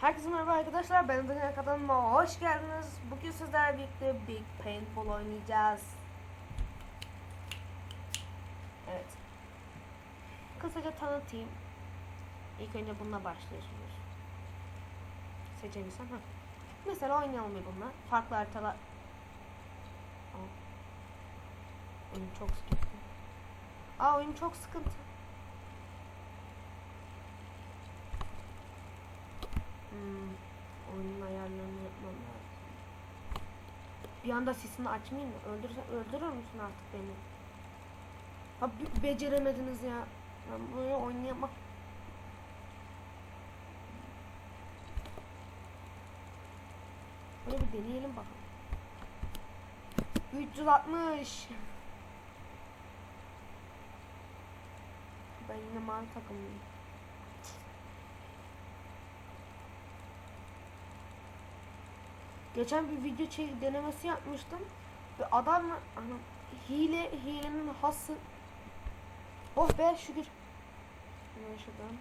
Herkese merhaba arkadaşlar. Ben Daniel kanalıma hoş geldiniz. Bugün sizlerle birlikte Big Paintball oynayacağız. Evet. Kısaca tanıtayım. İlk önce bununla başlıyorsunuz. Seçebilsem. Ha. Mesela oynayalım bir bununla. Farklı haritalar. Oyun çok sıkıntı. Aa oyun çok sıkıntı. Hmm, oyunun ayarlarını yapmam lazım. Bir anda sesini açmayayım mı? Öldürse, öldürür müsün artık beni? Ha be- beceremediniz ya. Ben böyle oynayamam. Böyle bir deneyelim bakalım. 360. Ben yine mavi takımlıyım. Geçen bir video çek denemesi yapmıştım. Ve adam hani, hile hilenin hası Oh be şükür. Hemen.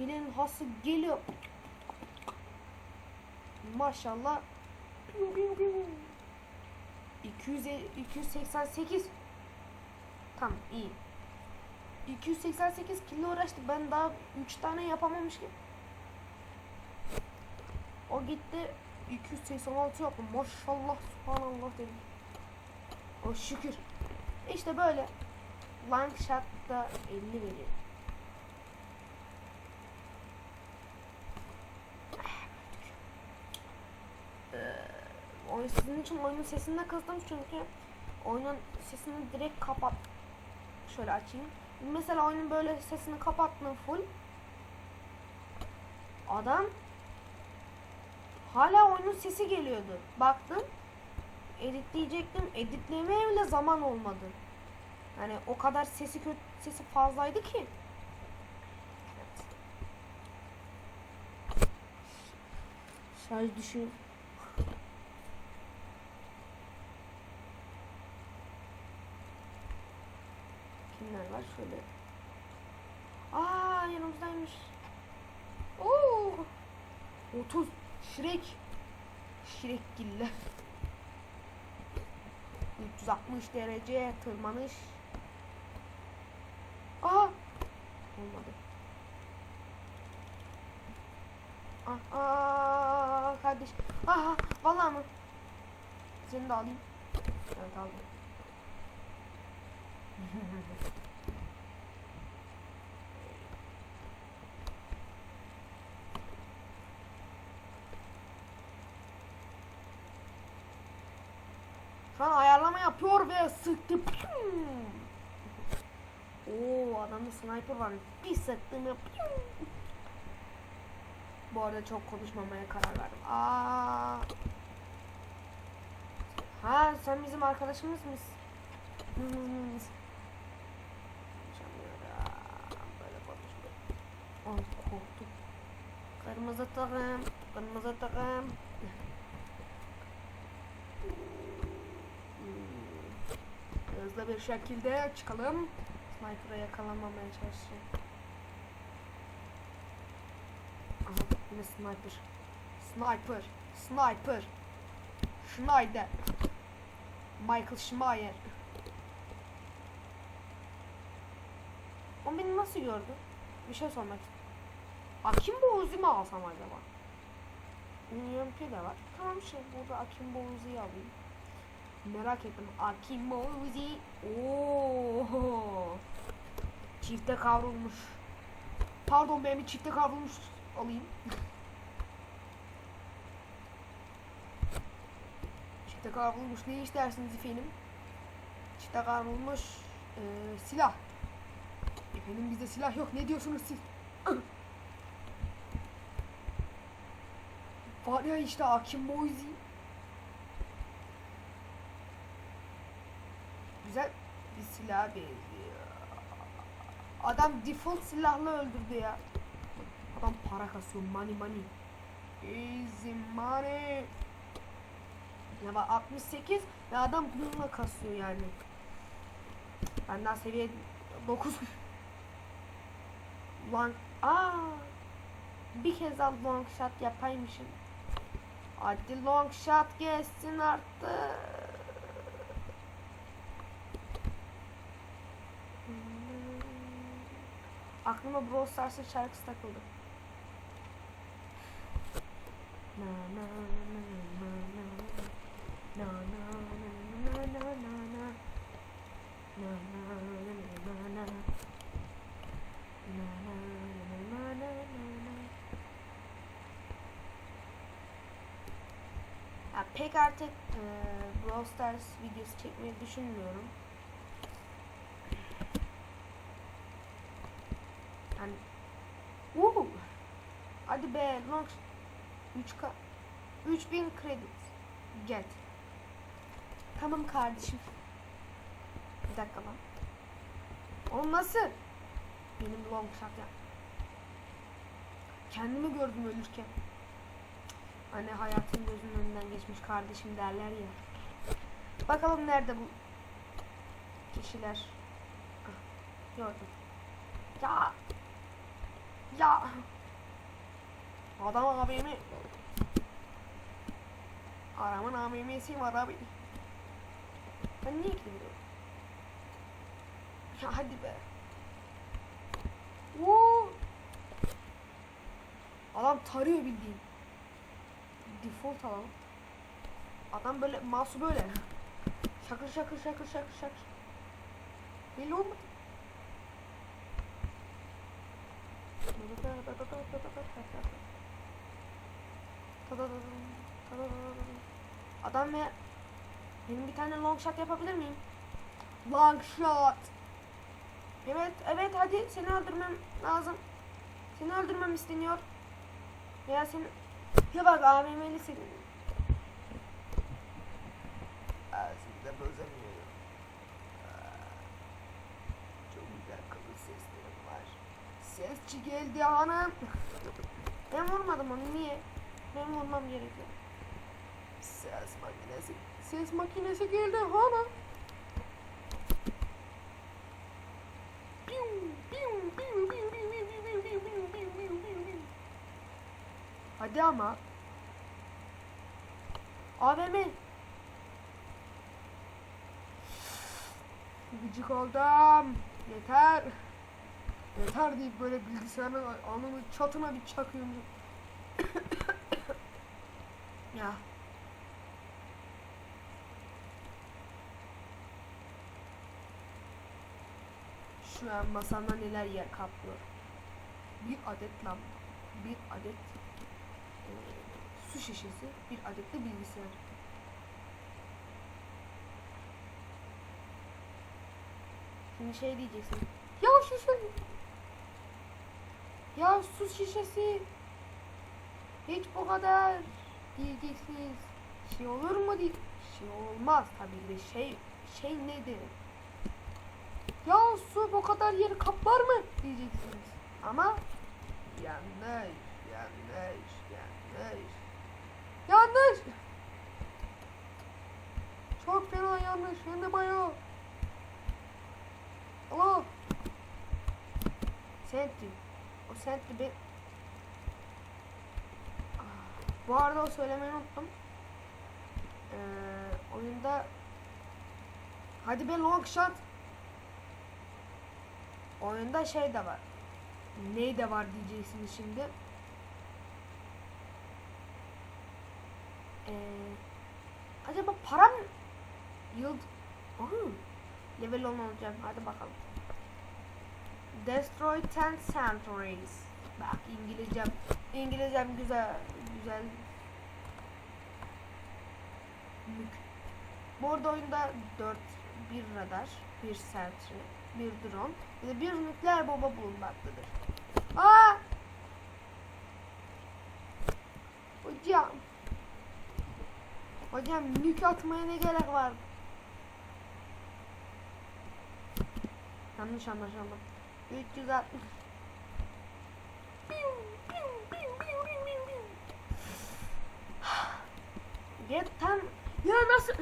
Hilenin hası geliyor. Maşallah. 200 288 Tamam iyi. 288 kilo uğraştı. Ben daha 3 tane yapamamışım. O gitti 286 yaptı. Maşallah subhanallah dedim. O şükür. İşte böyle. Long shot'ta 50 veriyor. Ee, oyun sizin için oyunun sesini de kıstım çünkü oyunun sesini direkt kapat. Şöyle açayım. Mesela oyunun böyle sesini kapattım full. Adam hala oyunun sesi geliyordu. Baktım editleyecektim. Editlemeye bile zaman olmadı. Yani o kadar sesi kötü sesi fazlaydı ki. Şarj düşüyor. Kimler var şöyle. Aa yanımızdaymış. Oo! 30 Şirek. Şirek gille. 360 derece tırmanış. Aa! Olmadı. Ah, aa, kardeş. Aha, vallahi mı? Seni de alayım. Evet aldım. Ayarlama yapıyor ve sıktı. Oo adamda sniper var. Bir sıktım ya. Bu arada çok konuşmamaya karar verdim. Aa. Ha sen bizim arkadaşımız mısın? Ay korktum. Kırmızı takım. Kırmızı takım. Hızlı bir şekilde çıkalım. Sniper'ı yakalamamaya çalışacağım. Aha yine sniper. Sniper. Sniper. Schneider. Michael Schmeier. O beni nasıl gördü? Bir şey sormak istiyorum. Akimbo Uzi mi alsam acaba? UMP de var. Tamam şey burada Akimbo Uzi'yi alayım. Merak ettim. Akimbo Uzi. Oo. Çifte kavrulmuş. Pardon ben bir çifte kavrulmuş alayım. çifte kavrulmuş ne istersiniz efendim? Çifte kavrulmuş eee, silah. Efendim bizde silah yok. Ne diyorsunuz siz? Var ya işte Hakim Boyzi. Güzel bir silah benziyor. Adam default silahla öldürdü ya. Adam para kasıyor. Money money. Easy money. Ya bak 68 ve adam bununla kasıyor yani. Ben daha seviye 9. Lan aa bir kez daha long shot yapaymışım. Hadi long shot gelsin artık. Aklıma Brawl Stars'ın şarkısı takıldı. Na na na na na na na na na na na na Na na na Ya pek artık e, Brawl Stars videosu çekmeyi düşünmüyorum. Yani Woo! Hadi be long 3K 3000 kredi get. Tamam kardeşim. Bir dakika lan. Oğlum nasıl? Benim long shot ya. Kendimi gördüm ölürken. Hani hayatın gözünün önünden geçmiş kardeşim derler ya. Bakalım nerede bu kişiler. Ah, gördüm. Ya. Ya. Adam abimi. Aramın AVM'si var abi. Ben niye gidiyorum? Ya hadi be. Woo. Adam tarıyor bildiğin. Default alalım. Adam böyle mouse'u böyle. Şakır şakır şakır şakır şakır. Belli olmadı. Adam ve benim bir tane long shot yapabilir miyim? Long shot. Evet, evet hadi seni öldürmem lazım. Seni öldürmem isteniyor. Veya seni... Ya bak AVM'li senin. Ağzımda bozamıyorum. Çok güzel kalın seslerim var. Sesçi geldi hanım. Ben vurmadım onu niye? Benim vurmam gerekiyor. Ses makinesi. Ses makinesi geldi hala. Hadi ama. AVM. Gıcık oldum. Yeter. Yeter deyip böyle bilgisayarın anını çatına bir çakıyorum ya. Şu an masamda neler yer kaplıyor. Bir adet lamba, bir adet e, su şişesi, bir adet de bilgisayar. Şimdi şey diyeceksin. Ya şişe. Ya su şişesi. Hiç bu kadar diyeceksiniz. Şey olur mu diye. Şey olmaz tabii de şey şey nedir? Ya su bu kadar yeri kaplar mı diyeceksiniz. Ama yanlış, yanlış, yanlış. Yanlış. Çok fena yanlış. De bayağı. Alo. Sentry. O Sentry bir... Ah, Bu arada o söylemeyi unuttum. Ee, oyunda Hadi be long shot. Oyunda şey de var. Ney de var diyeceksiniz şimdi. Ee, acaba param yıl Aha, level 10 olacağım. Hadi bakalım. Destroy 10 centuries. Bak İngilizcem. İngilizcem güzel. Güzel. Bu arada oyunda 4 bir radar, bir sentry, bir drone ve bir nükleer bomba bulunmaktadır. Aa! Hocam. Hocam nük atmaya ne gerek var? Yanlış anlaşıldı. 360 Get tam ya nasıl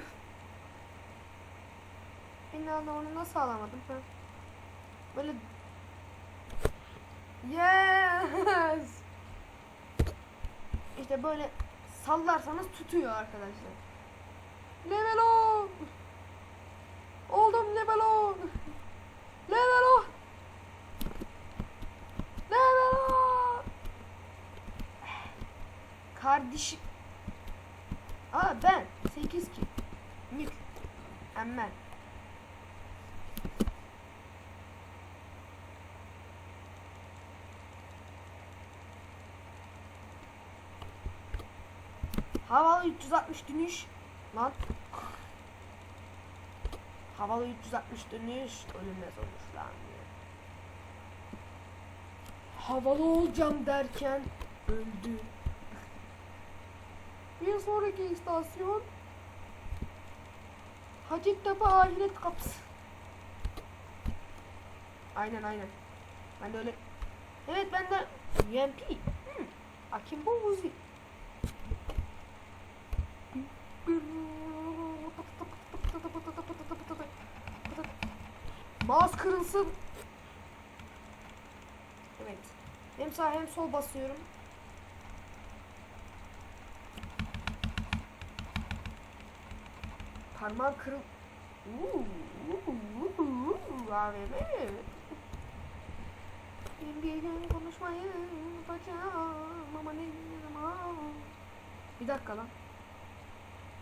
İnan onu nasıl alamadım ha? Böyle Yes. İşte böyle sallarsanız tutuyor arkadaşlar. Level o. Oldum level o. Level o. Level o. Kardeşim. Aa ben 8 ki. Mük. Emmel. Havalı 360 dönüş. Lan. Havalı 360 dönüş ölünmez olmuş lan. Havalı olacağım derken öldü. Sonraki istasyon Hacettepe ahiret kapısı. Aynen aynen. Ben de öyle. Evet ben de UMP. Hmm. Akimbo Uzi. Mouse kırılsın. Evet. Hem sağ hem sol basıyorum. Parmağım kırıl... Bir gün konuşmayı yapacağım ama ne. Bir dakika lan.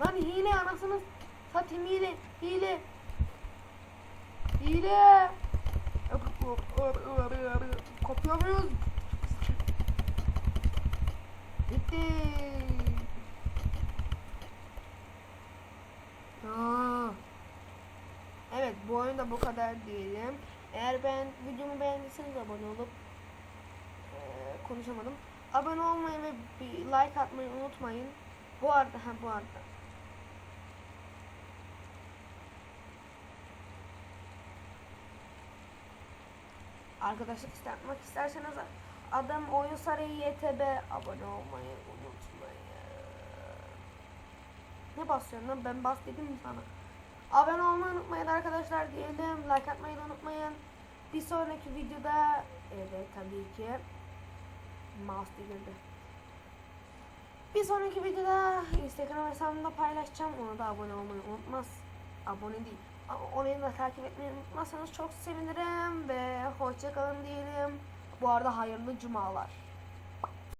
Lan hile anasını satayım hile, hile. Hile. Kopyamıyoruz. Bitti. Evet bu oyunda bu kadar diyelim. Eğer ben videomu beğendiyseniz abone olup eee, konuşamadım. Abone olmayı ve bir like atmayı unutmayın. Bu arada ha bu arada. Arkadaşlık istemek isterseniz adam oyun sarayı YTB abone olmayı unutmayın. Ne basıyorsun lan ben bas dedim mi sana? Abone olmayı unutmayın arkadaşlar diyelim. Like atmayı da unutmayın. Bir sonraki videoda evet tabii ki mouse delirdi. Bir sonraki videoda Instagram hesabımda paylaşacağım. Ona da abone olmayı unutmaz. Abone değil. Onu da takip etmeyi unutmazsanız çok sevinirim ve hoşçakalın diyelim. Bu arada hayırlı cumalar.